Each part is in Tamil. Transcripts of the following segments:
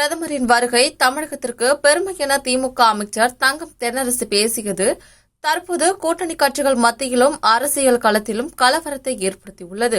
பிரதமரின் வருகை தமிழகத்திற்கு பெருமை என திமுக அமைச்சர் தங்கம் தென்னரசு பேசியது. தற்போது கூட்டணி கட்சிகள் மத்தியிலும் அரசியல் களத்திலும் கலவரத்தை ஏற்படுத்தியுள்ளது.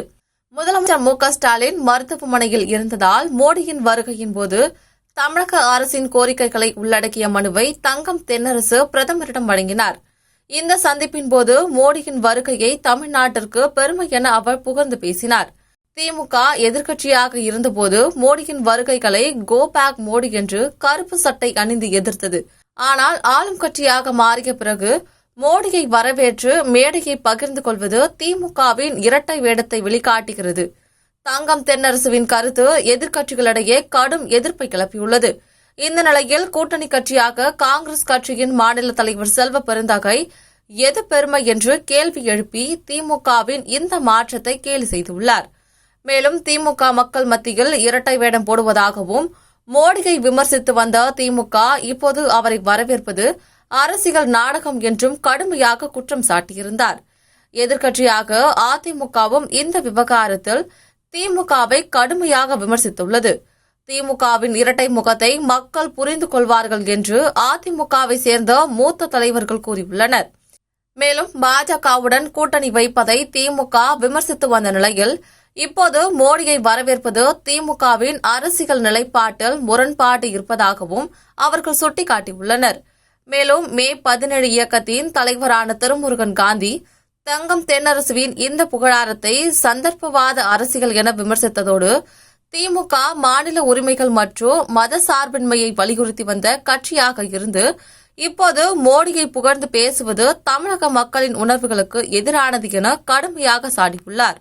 முதலமைச்சர் மு க ஸ்டாலின் மருத்துவமனையில் இருந்ததால் மோடியின் வருகையின் போது தமிழக அரசின் கோரிக்கைகளை உள்ளடக்கிய மனுவை தங்கம் தென்னரசு பிரதமரிடம் வழங்கினார். இந்த சந்திப்பின் போது மோடியின் வருகையை தமிழ்நாட்டிற்கு பெருமை என அவர் புகழ்ந்து பேசினார். திமுக எதிர்க்கட்சியாக இருந்தபோது மோடியின் வருகைகளை கோ பேக் மோடி என்று கருப்பு சட்டை அணிந்து எதிர்த்தது. ஆனால் ஆளும் கட்சியாக மாறிய பிறகு மோடியை வரவேற்று மேடையை பகிர்ந்து கொள்வது திமுகவின் இரட்டை வேடத்தை வெளிக்காட்டுகிறது. தங்கம் தென்னரசுவின் கருத்து எதிர்க்கட்சிகளிடையே கடும் எதிர்ப்பை கிளப்பியுள்ளது. இந்த நிலையில் கூட்டணி கட்சியாக காங்கிரஸ் கட்சியின் மாநில தலைவர் செல்வ பெருந்தகை எது பெருமை? என்று கேள்வி எழுப்பி திமுகவின் இந்த மாற்றத்தை கேலி செய்துள்ளார். மேலும் திமுக மக்கள் மத்தியில் இரட்டை வேடம் போடுவதாகவும் மோடியை விமர்சித்து வந்த திமுக இப்போது அவரை வரவேற்பது அரசியல் நாடகம் என்றும் கடுமையாக குற்றம் சாட்டியிருந்தார். எதிர்க்கட்சியாக அதிமுகவும் இந்த விவகாரத்தில் திமுகவை கடுமையாக விமர்சித்துள்ளது. திமுகவின் இரட்டை முகத்தை மக்கள் புரிந்து கொள்வார்கள் என்று அதிமுகவை சேர்ந்த மூத்த தலைவர்கள் கூறியுள்ளனர். மேலும் பாஜகவுடன் கூட்டணி வைப்பதை திமுக விமர்சித்து வந்த நிலையில் இப்போது மோடியை வரவேற்பது திமுகவின் அரசியல் நிலைப்பாட்டில் முரண்பாடு இருப்பதாகவும் அவர்கள் சுட்டிக்காட்டியுள்ளனர். மேலும் மே பதினேழு இயக்கத்தின் தலைவரான திருமுருகன் காந்தி தங்கம் தென்னரசுவின் இந்த புகழாரத்தை சந்தர்ப்பவாத அரசியல் என விமர்சித்ததோடு திமுக மாநில உரிமைகள் மற்றும் மத சார்பின்மையை வலியுறுத்தி வந்த கட்சியாக இருந்து இப்போது மோடியை புகழ்ந்து பேசுவது தமிழக மக்களின் உணர்வுகளுக்கு எதிரானது என கடுமையாக சாடியுள்ளார்.